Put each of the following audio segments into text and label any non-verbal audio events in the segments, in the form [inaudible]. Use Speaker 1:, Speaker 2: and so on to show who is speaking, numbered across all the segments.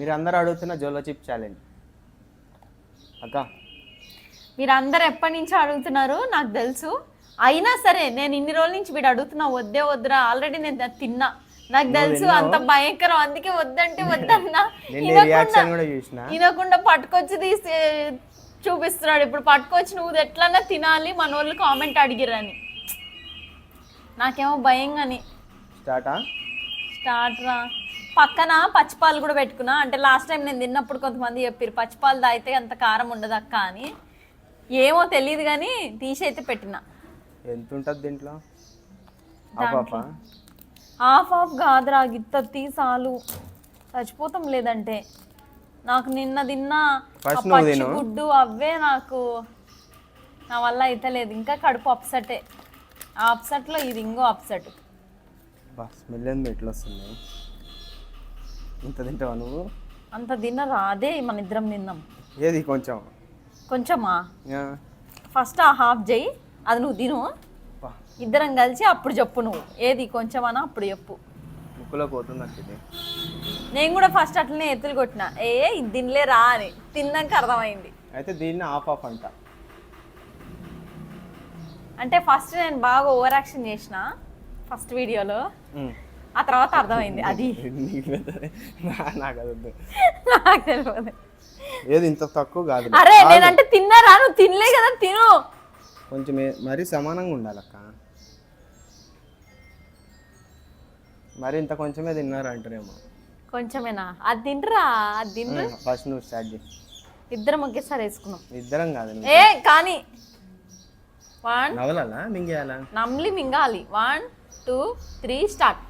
Speaker 1: మీరు అందరు అడుగుతున్న జోలో చిప్ ఛాలెంజ్. అక్క.
Speaker 2: మీరు అందరు ఎప్పటి నుంచి అడుగుతున్నారు? నాకు తెలుసు. అయినా సరే నేను ఇన్ని రోజుల నుంచి వీడు అడుగుతున్నా వద్దే వద్దురా ఆల్రెడీ నేను అది తిన్నా. నాకు తెలుసు? అంత భయంకరం అందుకే వద్దంటే వద్దన్నా. [laughs] వినకుండా పట్టుకొచ్చి తీసి చూపిస్తున్నాడు. ఇప్పుడు పట్టుకొచ్చి నువ్వు ఎట్లన్నా తినాలి మన వాళ్ళు కామెంట్ అడిగిరని. నాకేమో భయంగాని.
Speaker 1: స్టార్టా?
Speaker 2: స్టార్ట్ రా. పక్కన పచ్చిపాలు కూడా పెట్టుకున్నా. అంటే లాస్ట్ టైం నేను తిన్నప్పుడు కొంతమంది చెప్పారు పచ్చిపాలు తాగితే అంత కారం ఉండదు అక్క అని. ఏమో తెలియదు కానీ తీసి అయితే పెట్టిన.
Speaker 1: ఎంత ఉంటుంది దీంట్లో
Speaker 2: హాఫ్ ఆఫ్ కాదురా గిత్త తీసాలు చచ్చిపోతాం లేదంటే. నాకు నిన్న తిన్న. గుడ్డు అవే నాకు నా వల్ల అయితే లేదు ఇంకా కడుపు అప్సెటే. ఆ అప్సెట్లో ఇది ఇంకో అప్సెట్.
Speaker 1: స్మెల్ ఎట్లా వస్తుంది? ఇంత తింటావా నువ్వు?
Speaker 2: అంత తిన్నరా అదే మన ఇద్దరం తిన్నాం.
Speaker 1: ఏది కొంచెం?
Speaker 2: కొంచెమా. ఫస్ట్ ఆ హాఫ్ చేయి అది నువ్వు తిను. ఇద్దరం కలిసి అప్పుడు చెప్పు నువ్వు. ఏది కొంచెమనా అప్పుడు చెప్పు.
Speaker 1: ముక్కులో పోతుంది నాకు ఇది.
Speaker 2: నేను కూడా ఫస్ట్ అట్లనే ఎత్తులు కొట్టిన. ఏ ఇది తినలే రా అని. తిన్నాక అర్థమైంది.
Speaker 1: అయితే దీన్ని ఆఫ్ ఆఫ్ అంట.
Speaker 2: అంటే ఫస్ట్ నేను బాగా ఓవర్ యాక్షన్ చేసిన ఫస్ట్ వీడియోలో. ఆ తర్వాత అర్థమైంది అది.
Speaker 1: నీకు అది
Speaker 2: తెలియదు.
Speaker 1: ఏది ఇంత తక్కువ కాదు.
Speaker 2: అరే నేనంటే తిన్నారా? నువ్వు తినలే కదా తిను.
Speaker 1: కొంచెం మరీ సమానంగా ఉండాలక్క మరి ఇంత కొంచెమే తిన్నారు అంటారేమో
Speaker 2: కొంచెమేనా? అది తినరా అది తినరు
Speaker 1: ఫస్ట్ నువ్వు స్టార్ట్ చేయి.
Speaker 2: ఇద్దరం ఒకేసారి వేసుకున్నాం.
Speaker 1: ఇద్దరం కాదు
Speaker 2: ఏ కానీ. వన్.
Speaker 1: నవలాలా మింగేయాలా?
Speaker 2: నమ్లి మింగాలి. One two three start.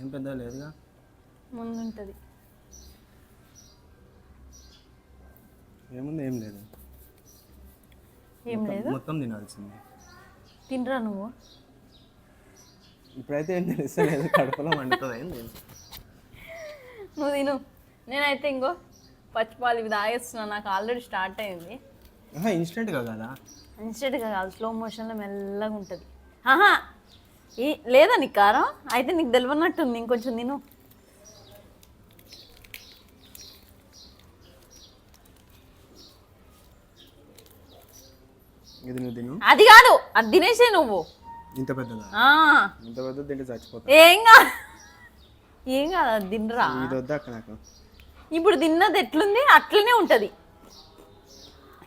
Speaker 1: ఏం పెద్ద లేదుగా?
Speaker 2: ముందుంటది.
Speaker 1: ఏముంది ఏం లేదు.
Speaker 2: ఏం లేదు.
Speaker 1: మొత్తం తినాల్సింది.
Speaker 2: తినరా నువ్వు?
Speaker 1: ఇప్పుడైతే ఏం తెలుస్తలేదు కడుపులో మండుతుంది ఏంది
Speaker 2: నువ్వు తిను. నేనైతే ఇంకో పచ్చిపాలు ఇవి తాగేస్తున్నా నాకు ఆల్రెడీ స్టార్ట్ అయింది.
Speaker 1: ఇన్స్టెంట్గా కదా?
Speaker 2: ఇన్స్టెంట్గా కాదు స్లో మోషన్లో మెల్లగా ఉంటుంది. ఆహా ఈ లేదా నీకు కారం? అయితే నీకు తెలియనట్టుంది ఇంకొంచెం తిను.
Speaker 1: ఇది నువ్వు తిను.
Speaker 2: అది కాదు అది తినేసే నువ్వు.
Speaker 1: ఇంత పెద్దదా? ఇంత పెద్ద తింటే చచ్చిపోతా.
Speaker 2: ఏం కాదు. ఏం కాదు అది తినరా?
Speaker 1: ఇది వద్దా అక్క నాకు?
Speaker 2: ఇప్పుడు తిన్నది ఎట్లుంది? అట్లనే ఉంటుంది.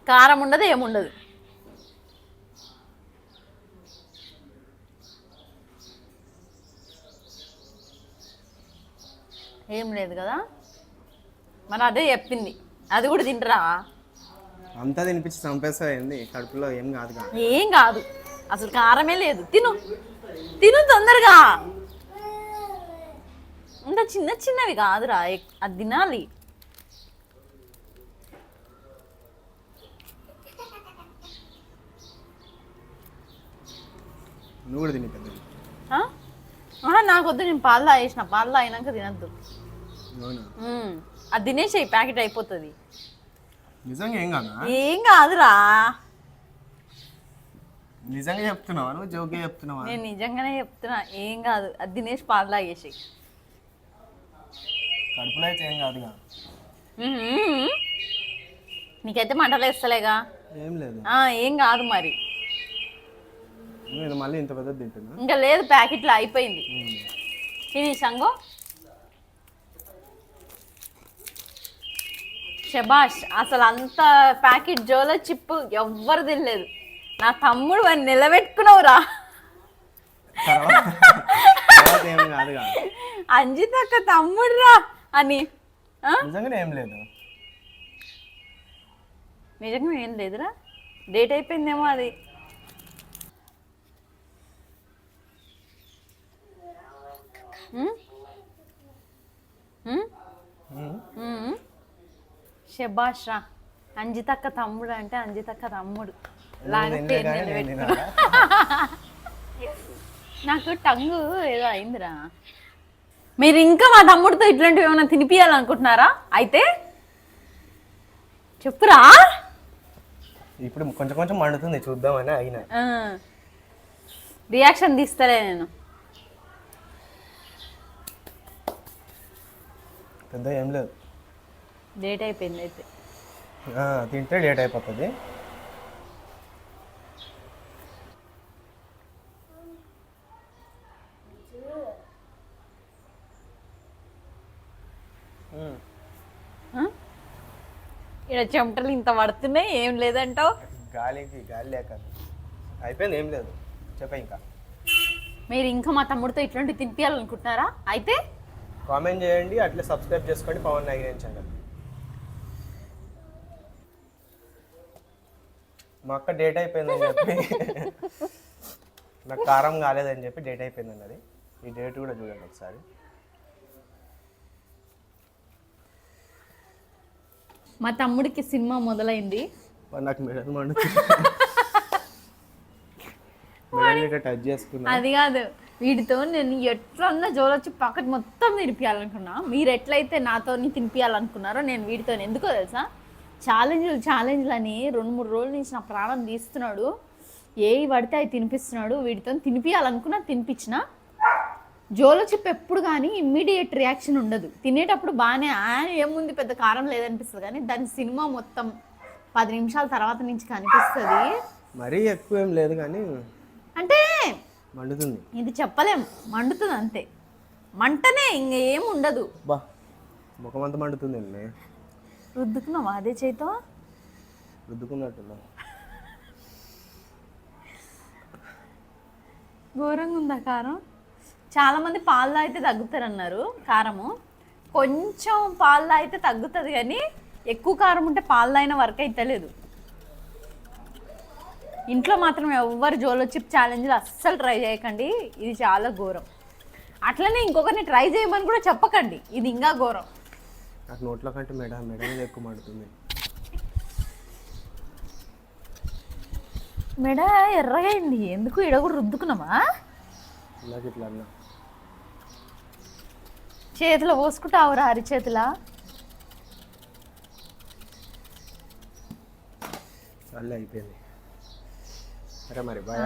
Speaker 2: కారం ఉండదు ఏముండదు ఏం లేదు కదా? మరి అదే చెప్పింది. అది కూడా తింటరా?
Speaker 1: అంతా తినిపించి చంపేస్తా ఏంది? కడుపులో ఏం కాదు కదా
Speaker 2: ఏం కాదు. అసలు కారమే లేదు. తిను. తిను తొందరగా. ఇంత చిన్న చిన్నవి కాదురా. అది తినాలి.
Speaker 1: నువ్వు కూడా తిని
Speaker 2: నాకు వద్దు. నేను పాలు తాగేసిన. పాలు తాగినాక తినద్దు. అది తినేసేయి. ప్యాకెట్ అయిపోతుంది.
Speaker 1: నిజంగా ఏం కాదా
Speaker 2: ఏం కాదురా.
Speaker 1: నిజంగా చెప్తున్నావా? నువ్వు జోకే చెప్తున్నావా?
Speaker 2: నేను నిజంగానే చెప్తున్నా. ఏం కాదు. అది తినేసి పాలు తాగేసేయి
Speaker 1: కడుపులో అయితే ఏం కాదుగా.
Speaker 2: నీకైతే మంటలు వేస్తలేగా?
Speaker 1: ఏం లేదు.
Speaker 2: ఆ, ఏం కాదు మరి.
Speaker 1: నేను మళ్ళీ ఇంత పెద్దది తింటున్నా.
Speaker 2: ఇంకా లేదు ప్యాకెట్లో అయిపోయింది. ఫినిష్ అంగో శబాష్ అసలు అంత ప్యాకెట్ జోలో చిప్పు ఎవ్వరు తినలేదు. నా తమ్ముడు వాడిని నిలబెట్టుకున్నావురా
Speaker 1: తర్వాత
Speaker 2: అంజిత్ అక్క తమ్ముడు రా అని ఆ?
Speaker 1: నిజంగానే ఏం లేదు
Speaker 2: నిజంగా ఏం లేదురా డేట్ అయిపోయిందేమో అది ఉమ్? ఉమ్?
Speaker 1: ఉమ్.
Speaker 2: ఉమ్. శబాష్ రా అంజితక్క తమ్ముడు అంటే అంజితక్క తమ్ముడు లాగా పేరు నిలబెట్టుకున్నా. నాకు టంగు ఏదో అయిందిరా. మీరు ఇంకా మా తమ్ముడితో ఇట్లాంటివి ఏమైనా తినిపియాలనుకుంటున్నారా? అయితే చెప్పురా.
Speaker 1: ఇప్పుడు కొంచెం కొంచెం మండుతుంది చూద్దామని అయినా.
Speaker 2: ఆ. రియాక్షన్ తీస్తలే నేను.
Speaker 1: పెద్ద ఏం లేదు.
Speaker 2: డేట్ అయిపోయింది అయితే.
Speaker 1: ఆ, తింటే లేట్ అయిపోతుంది.
Speaker 2: ఇక్కడ చెమటలు ఇంత పడుతున్నాయి ఏం లేదంటావు?
Speaker 1: గాలికి గాలి లేక అయిపోయింది ఏం లేదు. చెప్పా ఇంకా.
Speaker 2: మీరు ఇంకా మా తమ్ముడితో ఇట్లాంటివి తినిపించాలనుకుంటున్నారా అయితే?
Speaker 1: కామెంట్ చేయండి అట్లే సబ్స్క్రైబ్ చేసుకోండి పవన్ నాగిరేన్ ఛానల్. మా అక్క డేట్ అయిపోయిందని చెప్పి. [laughs] నాకు కారం కాలేదని చెప్పి డేట్ అయిపోయింది అన్నది. ఈ డేట్ కూడా చూడండి ఒకసారి.
Speaker 2: మా తమ్ముడికి సినిమా మొదలైంది.
Speaker 1: మరి నాకు మెడల్ మండుతుంది [laughs] మెడల్ ఇట్లా టచ్ చేసుకున్నా.
Speaker 2: అది కాదు. వీటితో నేను ఎట్లన్నా జోలొచ్చి పక్కన మొత్తం తినిపించాలనుకున్నా మీరు ఎట్లయితే నాతో తినిపించాలనుకున్నారో నేను వీటితో ఎందుకో తెలుసా? ఛాలెంజ్లు ఛాలెంజ్లు అని రెండు మూడు రోజుల నుంచి నా ప్రాణం తీస్తున్నాడు. ఏవి పడితే అవి తినిపిస్తున్నాడు. వీటితో తినిపించాలనుకున్నా తినిపించిన జోలో చిప్ ఎప్పుడు కానీ ఇమ్మీడియట్ రియాక్షన్ ఉండదు. తినేటప్పుడు బాగానే "ఆ, ఏముంది? పెద్ద కారం లేదనిపిస్తుంది. కానీ దాని సినిమా మొత్తం పది నిమిషాల తర్వాత నుంచి కనిపిస్తుంది.
Speaker 1: మరీ ఎక్కువ ఏం లేదు కానీ
Speaker 2: అంటే
Speaker 1: మండుతుంది.
Speaker 2: ఇది చెప్పలేం. మండుతుంది అంతే. మంటనే ఇంక ఏం ఉండదు.
Speaker 1: బా ముఖం అంతా మండుతుంది అండి
Speaker 2: రుద్దుకున్నావా అదే చేతో
Speaker 1: రుద్దుకున్నట్టున్నా.
Speaker 2: ఘోరంగా ఉందా కారం? చాలా మంది పాలు తాగితే తగ్గుతారన్నారు కారము. కొంచెం పాలు తాగితే తగ్గుతుంది కానీ ఎక్కువ కారం ఉంటే పాలు తాగిన వర్క్ అయితలేదు. ఇంట్లో మాత్రం ఎవ్వరు జోలో చిప్ ఛాలెంజ్లు అస్సలు ట్రై చేయకండి ఇది చాలా ఘోరం. అట్లనే ఇంకొకరిని ట్రై చేయమని కూడా చెప్పకండి ఇది ఇంకా ఘోరం.
Speaker 1: నాకు నోట్లో కంటే మెడ మెడ మీద ఎక్కువ మండుతుంది.
Speaker 2: మెడ ఎర్రగా అయింది ఎందుకు ఇడ కూడా రుద్దుకున్నామా
Speaker 1: ఇట్లా అన్నా.
Speaker 2: చేతిలో పోసుకుంటావురా అరి చేతిలా?
Speaker 1: అల్లే అయిపోయింది. సరే మరి బాయ్